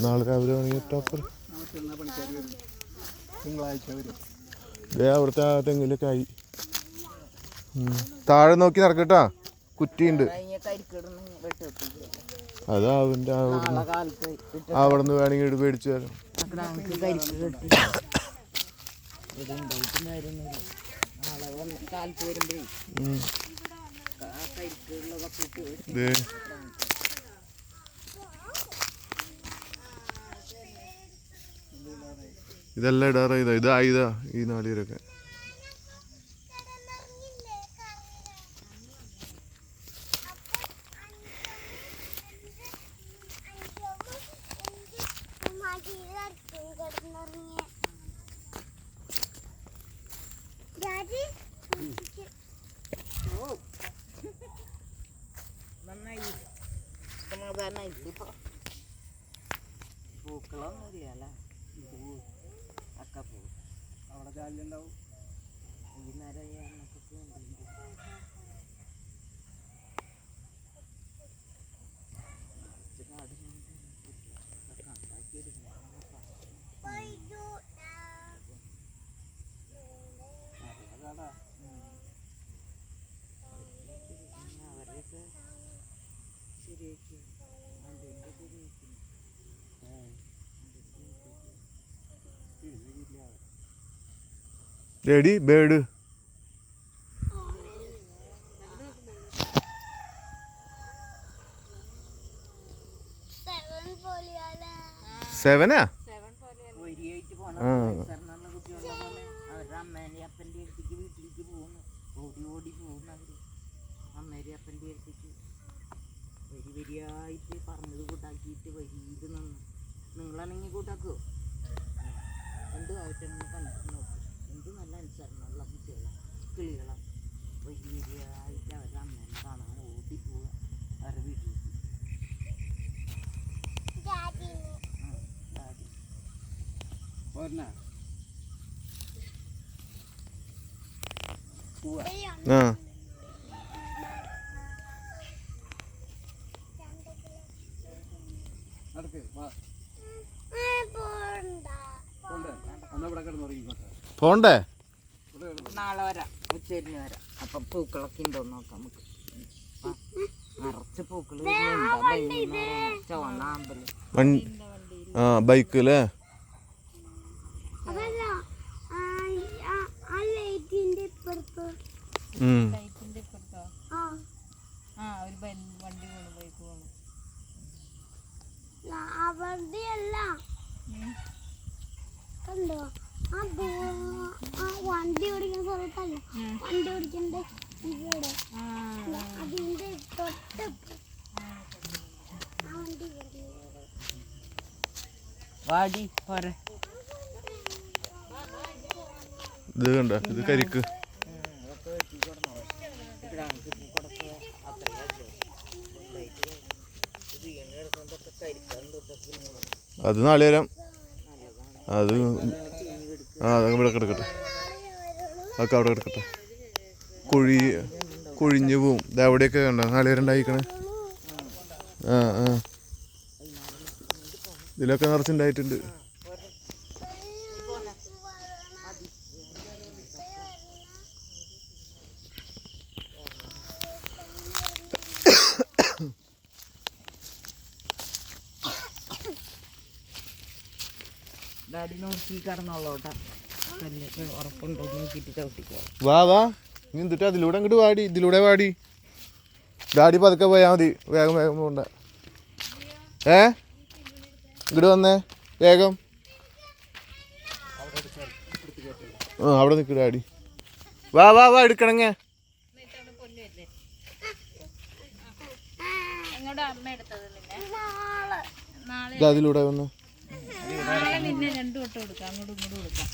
നാളെ രാവിലെ വേണമെങ്കിൽ ടോപ്പർ അവിടുത്തെ ആ തെങ്ങിലൊക്കെ ആയി. താഴെ നോക്കി നടക്കട്ടാ. കുറ്റിയുണ്ട്. അത് അവന്റെ കാലത്ത് അവിടെ നിന്ന് വേണമെങ്കിൽ പേടിച്ചു തരാം. നമുക്ക് കരിക്ക് കെട്ടി ഇത് ഉണ്ടായിട്ട് വരുന്നില്ല നാളെ വന്ന് കാലത്ത് വരുമ്പോഴേ ഉം. ആ കരിക്കുള്ളതൊക്കെ ഇട്ട് വരും ദേ ഇതെല്ലാം ഇടാറ ഇതാ. ഇതാ ഇതാ ഈ നാളികരൊക്കെ. നന്നായി. സമാധാനമായി ഇപ്പൊ പൂക്കളൊന്നുമില്ല അല്ലേ പോകും അവിടെ ചാലുണ്ടാവും റെഡി ബേഡ് സെവനാ ആ. അപ്പന്റെ അടുത്തേക്ക് വരി വരിയായിട്ട് കൂട്ടാക്കിയിട്ട് വരിയിൽ നിന്ന് നിങ്ങളാണെങ്കിൽ കൂട്ടാക്കോ? എന്ത് ആവശ്യം കണ്ടിട്ട് നോക്കും. എന്ത് നല്ല അനുസരണമുള്ള കുട്ടികളാണ് കിളികളാണ് വലിയ വലിയതായിട്ട് അവരുടെ അമ്മേനെ കാണാൻ ഓടി പോവുക. അവരുടെ വീട്ടിൽ ആ നടക്ക് വാ. കൊണ്ട് അന്ന് ഇവിടെ കിടന്ന് ഉറങ്ങിക്കോട്ടെ പോണ്ടേ? നാളെ വരാം. ഉച്ചരിഞ്ഞ് വരാം. അപ്പം പൂക്കളൊക്കെ ഉണ്ടോ നോക്കാം നമുക്ക്. ആ, നിറച്ച് പൂക്കൾ ചുവന്ന ആ ബൈക്ക് അല്ലേ അതല്ല വാടി ഇത് കണ്ട? ഇത് കരിക്ക്. അത് നാളെ വരാം. അത് ആ അതൊക്കെ ഇവിടെ കിടക്കട്ടെ. അതൊക്കെ അവിടെ കിടക്കട്ടെ. കുഴി കുഴിഞ്ഞു പോവും ഇത് അവിടെയൊക്കെ കണ്ട? നാളെ ആ ആ. ഇതിലൊക്കെ നിറച്ചുണ്ടായിട്ടുണ്ട്. ഡാഡി നോക്കി കടന്നോളോട്ടാ കല്ലൊക്കെ ഉറപ്പുണ്ടോ എന്ന് നോക്കിയിട്ട് ചവിട്ടിക്കോ. വാ വാ. നീ എന്നിട്ട് അതിലൂടെ അങ്ങോട്ട് വാടി ഇതിലൂടെ വാടി. ഡാഡി പതുക്കെ പോയാൽ മതി വേഗം വേഗം പോണ്ട. ഏ? ഇങ്ങോട്ട് വന്നേ വേഗം. ആ അവിടെ നിൽക്ക് ഡാഡി വാ വാ വാ എടുക്കണങ്ങ. അതിലൂടെ വന്ന്. രണ്ടു വട്ടം കൊടുക്കാം അങ്ങോട്ടും ഇങ്ങോട്ടും കൊടുക്കാം